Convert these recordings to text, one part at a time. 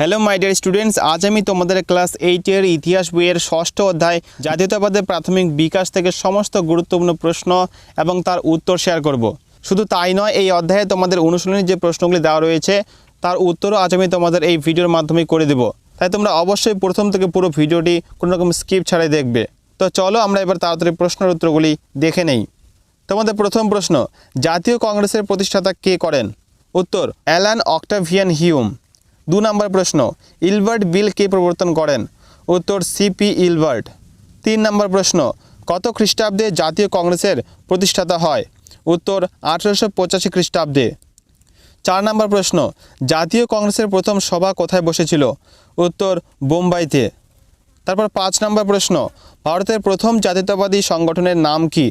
Hello my dear students আজ আমি তোমাদের ক্লাস এইটের ইতিহাস বইয়ের ষষ্ঠ অধ্যায় জাতীয়তাবাদের প্রাথমিক বিকাশ থেকে সমস্ত গুরুত্বপূর্ণ প্রশ্ন এবং তার উত্তর শেয়ার করব। শুধু তাই নয়, এই অধ্যায়ে তোমাদের অনুশীলনের যে প্রশ্নগুলি দেওয়া রয়েছে, তার উত্তরও আজ আমি তোমাদের এই ভিডিওর মাধ্যমে করে দেব। তাই তোমরা অবশ্যই প্রথম থেকে পুরো ভিডিওটি কোনো রকম স্কিপ ছাড়াই দেখবে। তো চলো আমরা এবার তাড়াতাড়ি প্রশ্নের উত্তরগুলি দেখে নেই। তোমাদের প্রথম প্রশ্ন, জাতীয় কংগ্রেসের প্রতিষ্ঠাতা কে করেন? উত্তর, অ্যালান অক্টাভিয়ান হিউম। দু নম্বর প্রশ্ন, ইলবার্ট বিল কে প্রবর্তন করেন? উত্তর সিপি ইলবার্ট। তিন নম্বর প্রশ্ন, কত খ্রিস্টাব্দে জাতীয় কংগ্রেসের প্রতিষ্ঠাতা হয়? উত্তর, আঠেরোশো পঁচাশি খ্রিস্টাব্দে। চার নম্বর প্রশ্ন, জাতীয় কংগ্রেসের প্রথম সভা কোথায় বসেছিল? উত্তর, বোম্বাইতে। তারপর পাঁচ নম্বর প্রশ্ন, ভারতের প্রথম জাতীয়তাবাদী সংগঠনের নাম কি?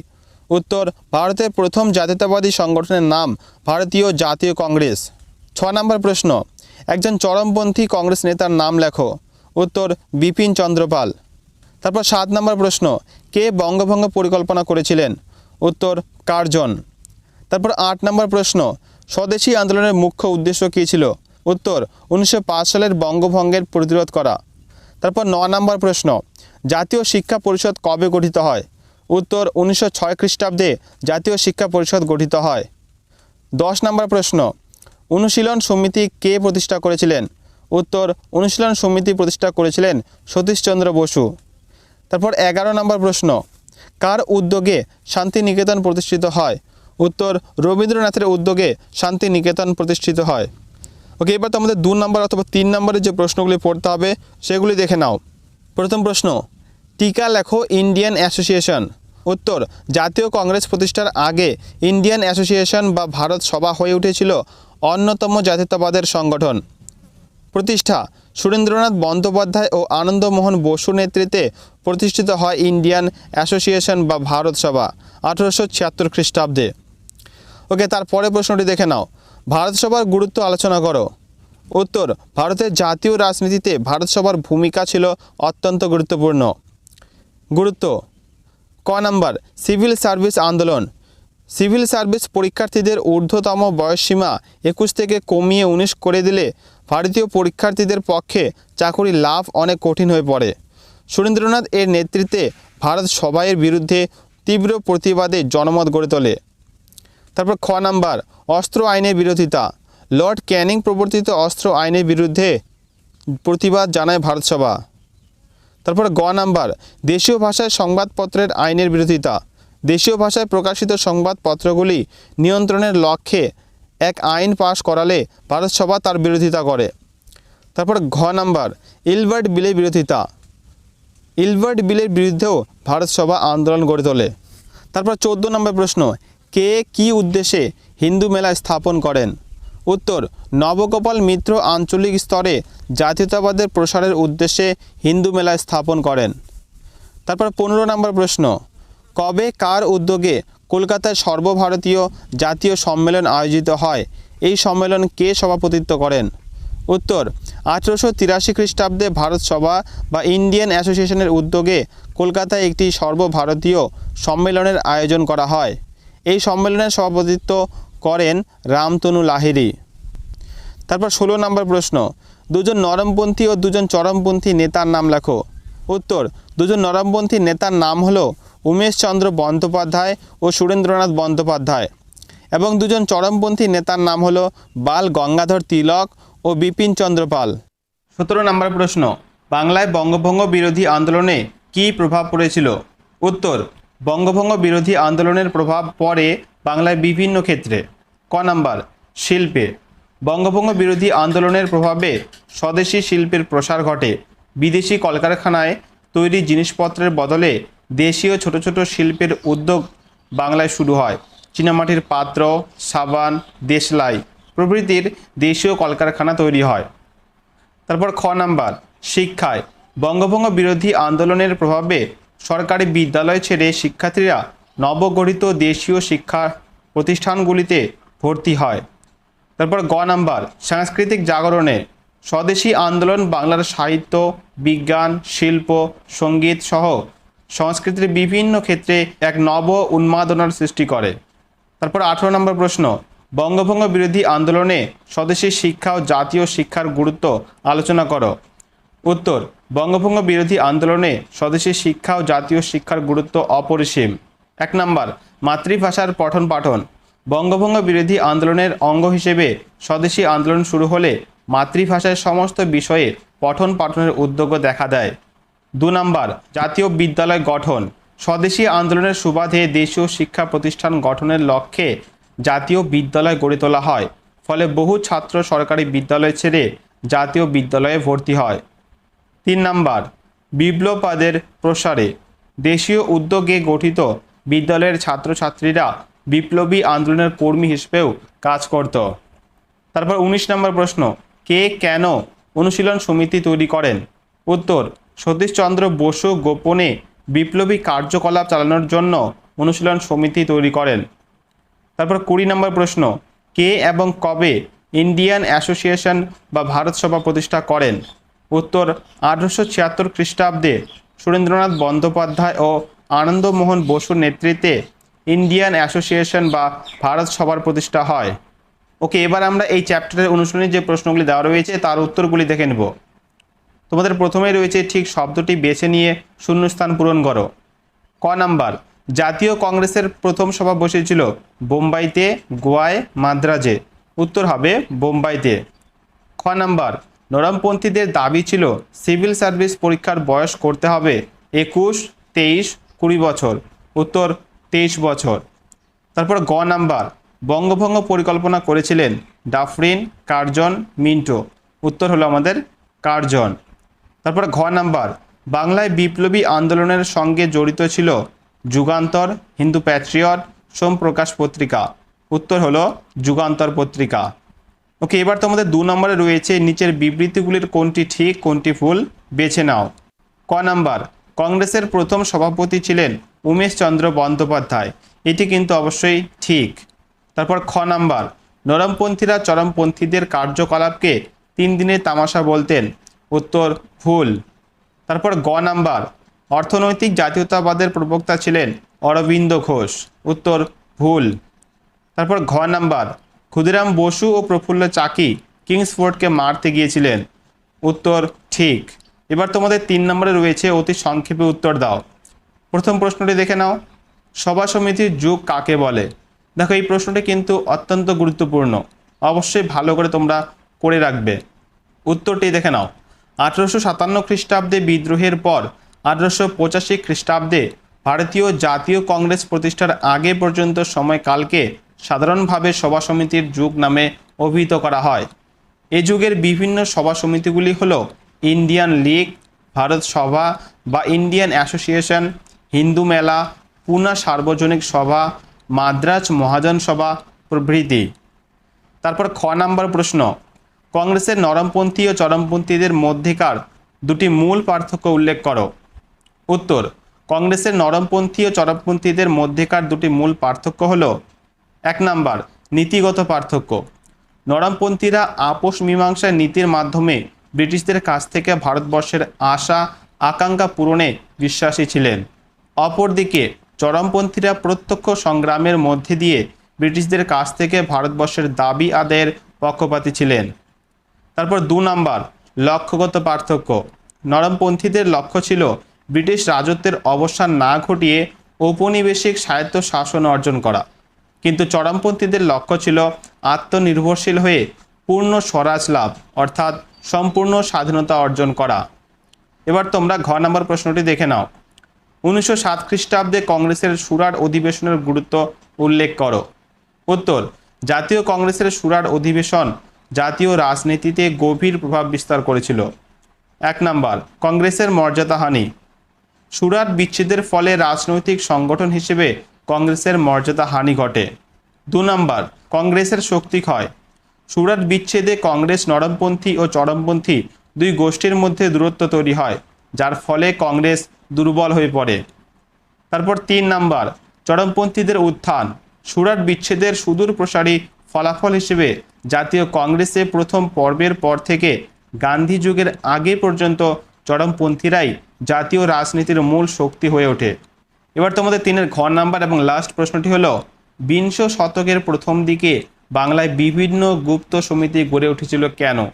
উত্তর, ভারতের প্রথম জাতীয়তাবাদী সংগঠনের নাম ভারতীয় জাতীয় কংগ্রেস। ছ নম্বর প্রশ্ন একজন চরমপন্থী কংগ্রেস নেতার নাম লেখো। উত্তর, বিপিন চন্দ্রপাল। তারপর সাত নম্বর প্রশ্ন, কে বঙ্গভঙ্গ পরিকল্পনা করেছিলেন? উত্তর, কার্জন। তারপর আট নম্বর প্রশ্ন, স্বদেশী আন্দোলনের মুখ্য উদ্দেশ্য কী ছিল? উত্তর, উনিশশো পাঁচ সালের বঙ্গভঙ্গের প্রতিরোধ করা। তারপর ন নম্বর প্রশ্ন, জাতীয় শিক্ষা পরিষদ কবে গঠিত হয়? উত্তর, উনিশশো ছয় খ্রিস্টাব্দে জাতীয় শিক্ষা পরিষদ গঠিত হয়। দশ নম্বর প্রশ্ন অনুশীলন সমিতি কে প্রতিষ্ঠা করেছিলেন? উত্তর, অনুশীলন সমিতি প্রতিষ্ঠা করেছিলেন সতীশচন্দ্র বসু। তারপর এগারো নম্বর প্রশ্ন, কার উদ্যোগে শান্তিনিকেতন প্রতিষ্ঠিত হয়? উত্তর, রবীন্দ্রনাথের উদ্যোগে শান্তিনিকেতন প্রতিষ্ঠিত হয়। ওকে, এবার তো আমাদের দু নম্বর অথবা তিন নম্বরের যে প্রশ্নগুলি পড়তে হবে, সেগুলি দেখে নাও। প্রথম প্রশ্ন, টিকা লেখো ইন্ডিয়ান অ্যাসোসিয়েশন। উত্তর, জাতীয় কংগ্রেস প্রতিষ্ঠার আগে ইন্ডিয়ান অ্যাসোসিয়েশন বা ভারত সভা হয়ে উঠেছিল অন্যতম জাতীয়তাবাদের সংগঠন। প্রতিষ্ঠা, সুরেন্দ্রনাথ বন্দ্যোপাধ্যায় ও আনন্দমোহন বসু নেতৃত্বে প্রতিষ্ঠিত হয় ইন্ডিয়ান অ্যাসোসিয়েশন বা ভারত সভা, আঠেরোশো ছিয়াত্তর খ্রিস্টাব্দে। ওকে তারপরে প্রশ্নটি দেখে নাও। ভারত সভার গুরুত্ব আলোচনা করো। উত্তর, ভারতের জাতীয় রাজনীতিতে ভারত সভার ভূমিকা ছিল অত্যন্ত গুরুত্বপূর্ণ। গুরুত্ব, ক নাম্বার, সিভিল সার্ভিস আন্দোলন। সিভিল সার্ভিস পরীক্ষার্থীদের ঊর্ধ্বতম বয়সসীমা একুশ থেকে কমিয়ে উনিশ করে দিলে ভারতীয় পরীক্ষার্থীদের পক্ষে চাকরি লাভ অনেক কঠিন হয়ে পড়ে। সুরেন্দ্রনাথ এর নেতৃত্বে ভারত সবাইয়ের বিরুদ্ধে তীব্র প্রতিবাদে জনমত গড়ে তোলে। তারপর খ নাম্বার, অস্ত্র আইনের বিরোধিতা। লর্ড ক্যানিং প্রবর্তিত অস্ত্র আইনের বিরুদ্ধে প্রতিবাদ জানায় ভারতসভা তারপর গ নাম্বার, দেশীয় ভাষায় সংবাদপত্রের আইনের বিরোধিতা। দেশীয় ভাষায় প্রকাশিত সংবাদপত্রগুলি নিয়ন্ত্রণের লক্ষ্যে এক আইন পাশ করালে ভারতসভা তার বিরোধিতা করে। তারপর ঘ নাম্বার, ইলবার্ট বিলের বিরোধিতা। ইলবার্ট বিলের বিরুদ্ধেও ভারতসভা আন্দোলন গড়ে তোলে। তারপর চোদ্দ নম্বর প্রশ্ন, কে কি উদ্দেশ্যে হিন্দু মেলা স্থাপন করেন? উত্তর, নবগোপাল মিত্র আঞ্চলিক স্তরে জাতীয়তাবাদের প্রসারের উদ্দেশ্যে হিন্দু মেলা স্থাপন করেন। তারপর পনেরো নম্বর প্রশ্ন কবে, কার উদ্যোগে কলকাতায় সর্বভারতীয় জাতীয় সম্মেলন আয়োজিত হয়? এই সম্মেলন কে সভাপতিত্ব করেন? উত্তর, আঠেরোশো তিরাশি খ্রিস্টাব্দে ভারত সভা বা ইন্ডিয়ান অ্যাসোসিয়েশনের উদ্যোগে কলকাতায় একটি সর্বভারতীয় সম্মেলনের আয়োজন করা হয়। এই সম্মেলনের সভাপতিত্ব করেন রামতনু লাহিড়ী। তারপর ষোলো নম্বর প্রশ্ন, দুজন নরমপন্থী ও দুজন চরমপন্থী নেতার নাম লেখো। উত্তর, দুজন নরমপন্থী নেতার নাম হলো উমেশচন্দ্র বন্দ্যোপাধ্যায় ও সুরেন্দ্রনাথ বন্দ্যোপাধ্যায় এবং দুজন চরমপন্থী নেতার নাম হলো বাল গঙ্গাধর তিলক ও বিপিন চন্দ্র পাল। সতেরো নম্বর প্রশ্ন, বাংলায় বঙ্গভঙ্গ বিরোধী আন্দোলনে কী প্রভাব পড়েছিল? উত্তর, বঙ্গভঙ্গ বিরোধী আন্দোলনের প্রভাব পড়ে বাংলায় বিভিন্ন ক্ষেত্রে। ক নাম্বার, শিল্পে, বঙ্গভঙ্গ বিরোধী আন্দোলনের প্রভাবে স্বদেশি শিল্পের প্রসার ঘটে। বিদেশি কলকারখানায় তৈরি জিনিসপত্রের বদলে দেশীয় ছোট ছোট শিল্পের উদ্যোগ বাংলায় শুরু হয়। চীনামাটির পাত্র, সাবান, দেশলাই প্রভৃতির দেশীয় কলকারখানা তৈরি হয়। তারপর খ নাম্বার, শিক্ষায়। বঙ্গভঙ্গ বিরোধী আন্দোলনের প্রভাবে সরকারি বিদ্যালয় ছেড়ে শিক্ষার্থীরা নবগঠিত দেশীয় শিক্ষা প্রতিষ্ঠানগুলিতে ভর্তি হয়। তারপর গ নাম্বার, সাংস্কৃতিক জাগরণে। স্বদেশী আন্দোলন বাংলার সাহিত্য, বিজ্ঞান, শিল্প, সংগীত সহ সংস্কৃতির বিভিন্ন ক্ষেত্রে এক নব উন্মাদনার সৃষ্টি করে। তারপর আঠেরো নম্বর প্রশ্ন, বঙ্গভঙ্গ বিরোধী আন্দোলনে স্বদেশী শিক্ষা ও জাতীয় শিক্ষার গুরুত্ব আলোচনা করো। উত্তর, বঙ্গভঙ্গ বিরোধী আন্দোলনে স্বদেশী শিক্ষা ও জাতীয় শিক্ষার গুরুত্ব অপরিসীম। এক নম্বর, মাতৃভাষার পঠন পাঠন। বঙ্গভঙ্গ বিরোধী আন্দোলনের অঙ্গ হিসেবে স্বদেশী আন্দোলন শুরু হলে মাতৃভাষায় সমস্ত বিষয়ে পঠন পাঠনের উদ্যোগও দেখা দেয়। দু নম্বর, জাতীয় বিদ্যালয় গঠন। স্বদেশী আন্দোলনের সুবাদে দেশীয় শিক্ষা প্রতিষ্ঠান গঠনের লক্ষ্যে জাতীয় বিদ্যালয় গড়ে তোলা হয়। ফলে বহু ছাত্র সরকারি বিদ্যালয় ছেড়ে জাতীয় বিদ্যালয়ে ভর্তি হয়। তিন নাম্বার, বিপ্লবাদের প্রসারে। দেশীয় উদ্যোগে গঠিত বিদ্যালয়ের ছাত্রছাত্রীরা বিপ্লবী আন্দোলনের কর্মী হিসেবেও কাজ করত। তারপর উনিশ নম্বর প্রশ্ন, কে কেন অনুশীলন সমিতি তৈরি করেন? উত্তর সতীশচন্দ্র বসু গোপনে বিপ্লবী কার্যকলাপ চালানোর জন্য অনুশীলন সমিতি তৈরি করেন। তারপর কুড়ি নম্বর প্রশ্ন, কে এবং কবে ইন্ডিয়ান অ্যাসোসিয়েশন বা ভারত সভা প্রতিষ্ঠা করেন? উত্তর, আঠারোশো ছিয়াত্তর খ্রিস্টাব্দে সুরেন্দ্রনাথ বন্দ্যোপাধ্যায় ও আনন্দমোহন বসুর নেতৃত্বে ইন্ডিয়ান অ্যাসোসিয়েশন বা ভারত সভার প্রতিষ্ঠা হয়। ওকে, এবার আমরা এই চ্যাপ্টারের অনুশীলনী যে প্রশ্নগুলি দেওয়া রয়েছে, তার উত্তরগুলি দেখে নেব। তোমাদের প্রথমেই রয়েছে ঠিক শব্দটি বেছে নিয়ে শূন্যস্থান পূরণ করো। ক নাম্বার, জাতীয় কংগ্রেসের প্রথম সভা বসেছিল বোম্বাইতে, গোয়ায়, মাদ্রাজে। উত্তর হবে বোম্বাইতে। খ নাম্বার, নরমপন্থীদের দাবি ছিল সিভিল সার্ভিস পরীক্ষার বয়স করতে হবে একুশ, তেইশ, কুড়ি বছর। উত্তর, তেইশ বছর। তারপর গ নাম্বার, বঙ্গভঙ্গ পরিকল্পনা করেছিলেন ডাফরিন, কার্জন, মিন্টো। উত্তর হলো আমাদের কার্জন। তারপর ঘ নাম্বার, বাংলায় বিপ্লবী আন্দোলনের সঙ্গে জড়িত ছিল যুগান্তর, হিন্দু প্যাট্রিয়ট সোমপ্রকাশ পত্রিকা। উত্তর হলো যুগান্তর পত্রিকা। ওকে, এবার তোমাদের দু নম্বরে রয়েছে, নিচের বিবৃতিগুলির কোনটি ঠিক, কোনটি ভুল, বেছে নাও। ক নাম্বার, কংগ্রেসের প্রথম সভাপতি ছিলেন উমেশচন্দ্র বন্দ্যোপাধ্যায়। এটি কিন্তু অবশ্যই ঠিক। তারপর খ নাম্বার, নরমপন্থীরা চরমপন্থীদের কার্যকলাপকে তিন দিনের তামাশা বলতেন। উত্তর, ভুল। তারপর গ নাম্বার। অর্থনৈতিক জাতীয়তাবাদের প্রবক্তা ছিলেন অরবিন্দ ঘোষ। উত্তর, ভুল। তারপর ঘ নাম্বার। ক্ষুদিরাম বসু ও প্রফুল্ল চাকি কিংসফোর্ডকে মারতে গিয়েছিলেন। উত্তর, ঠিক। এবার তোমাদের তিন নম্বরে রয়েছে, অতি সংক্ষেপে উত্তর দাও। প্রথম প্রশ্নটি দেখে নাও। সভা সমিতির যুগ কাকে বলে? দেখো, এই প্রশ্নটি কিন্তু অত্যন্ত গুরুত্বপূর্ণ। অবশ্যই ভালো করে তোমরা করে রাখবে। উত্তরটি দেখে নাও। আঠারোশো সাতান্ন খ্রিস্টাব্দে বিদ্রোহের পর, আঠারোশো পঁচাশি খ্রিস্টাব্দে ভারতীয় জাতীয় কংগ্রেস প্রতিষ্ঠার আগে পর্যন্ত সময়কালকে সাধারণভাবে সভা সমিতির যুগ নামে অভিহিত করা হয়। এ যুগের বিভিন্ন সভা সমিতিগুলি হল ইন্ডিয়ান লীগ, ভারত সভা বা ইন্ডিয়ান অ্যাসোসিয়েশন, হিন্দু মেলা, পুনা সার্বজনিক সভা, মাদ্রাজ মহাজন সভা প্রভৃতি। তারপর খ নাম্বার প্রশ্ন কংগ্রেসের নরমপন্থী ও চরমপন্থীদের মধ্যেকার দুটি মূল পার্থক্য উল্লেখ করো। উত্তর, কংগ্রেসের নরমপন্থী ও চরমপন্থীদের মধ্যেকার দুটি মূল পার্থক্য হল, এক নাম্বার, নীতিগত পার্থক্য। নরমপন্থীরা আপোষ মীমাংসার নীতির মাধ্যমে ব্রিটিশদের কাছ থেকে ভারতবর্ষের আশা, আকাঙ্ক্ষা পূরণে বিশ্বাসী ছিলেন। অপরদিকে, চরমপন্থীরা প্রত্যক্ষ সংগ্রামের মধ্যে দিয়ে ব্রিটিশদের কাছ থেকে ভারতবর্ষের দাবি আদায়ের পক্ষপাতী ছিলেন। তারপর দু নাম্বার, লক্ষ্যগত পার্থক্য। নরমপন্থীদের লক্ষ্য ছিল ব্রিটিশ রাজত্বের অবসান না ঘটিয়ে ঔপনিবেশিক স্বায়ত্ত শাসন অর্জন করা। কিন্তু চরমপন্থীদের লক্ষ্য ছিল আত্মনির্ভরশীল হয়ে পূর্ণ স্বরাজ লাভ, অর্থাৎ সম্পূর্ণ স্বাধীনতা অর্জন করা। এবার তোমরা ঘ নম্বর প্রশ্নটি দেখে নাও। উনিশশো সাত খ্রিস্টাব্দে কংগ্রেসের সুরার অধিবেশনের গুরুত্ব উল্লেখ করো। উত্তর, জাতীয় কংগ্রেসের সুরার অধিবেশন জাতীয় রাজনীতিতে গভীর প্রভাব বিস্তার করেছিল। এক নাম্বার, কংগ্রেসের মর্যাদাহানি সুরাট বিচ্ছেদের ফলে রাজনৈতিক সংগঠন হিসেবে কংগ্রেসের মর্যাদা হানি ঘটে। দু নম্বর, কংগ্রেসের শক্তি ক্ষয়। সুরাট বিচ্ছেদে কংগ্রেস নরমপন্থী ও চরমপন্থী দুই গোষ্ঠীর মধ্যে দূরত্ব তৈরি হয়, যার ফলে কংগ্রেস দুর্বল হয়ে পড়ে। তারপর তিন নাম্বার, চরমপন্থীদের উত্থান। সুরাট বিচ্ছেদের সুদূর প্রসারী ফলাফল হিসেবে জাতীয় কংগ্রেসে প্রথম পর্বের পর থেকে গান্ধী যুগের আগে পর্যন্ত চরমপন্থীরাই জাতীয় রাজনীতির মূল শক্তি হয়ে ওঠে। এবার তোমাদের তিনের ঘর নাম্বার এবং লাস্ট প্রশ্নটি হলো, বিংশ শতকের প্রথম দিকে বাংলায় বিভিন্ন গুপ্ত সমিতি গড়ে উঠেছিল কেন?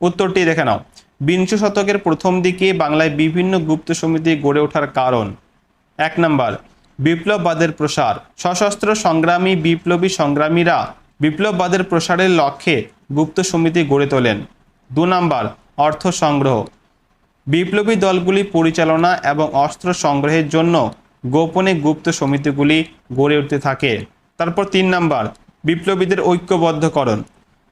উত্তরটি দেখে নাও। বিংশ শতকের প্রথম দিকে বাংলায় বিভিন্ন গুপ্ত সমিতি গড়ে ওঠার কারণ। এক নম্বর, বিপ্লববাদের প্রসার। সশস্ত্র সংগ্রামী বিপ্লবী সংগ্রামীরা বিপ্লববাদের প্রসারের লক্ষ্যে গুপ্ত সমিতি গড়ে তোলেন। দু নম্বর, অর্থ সংগ্রহ। বিপ্লবী দলগুলি পরিচালনা এবং অস্ত্র সংগ্রহের জন্য গোপনে গুপ্ত সমিতিগুলি গড়ে উঠতে থাকে। তারপর তিন নাম্বার, বিপ্লবীদের ঐক্যবদ্ধকরণ।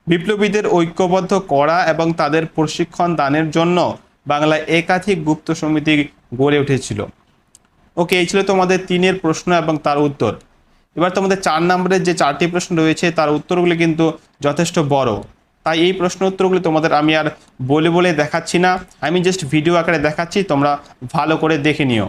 বিপ্লবীদের ঐক্যবদ্ধ করা এবং তাদের প্রশিক্ষণ দানের জন্য বাংলায় একাধিক গুপ্ত সমিতি গড়ে উঠেছিল। ওকে, এই ছিল তোমাদের তিনের প্রশ্ন এবং তার উত্তর। এবার তোমাদের চার নম্বরের যে চারটি প্রশ্ন রয়েছে, তার উত্তরগুলি কিন্তু যথেষ্ট বড়। তাই এই প্রশ্ন উত্তরগুলি তোমাদের আমি আর বলে বলে দেখাচ্ছি না। আমি জাস্ট ভিডিও আকারে দেখাচ্ছি, তোমরা ভালো করে দেখে নিও।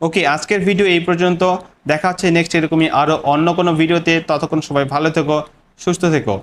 ওকে, আজকের ভিডিও এই পর্যন্ত। দেখা হচ্ছে নেক্সট এরকমই আরও অন্য কোনো ভিডিওতে। ততক্ষণ সবাই ভালো থেকো, সুস্থ থেকো।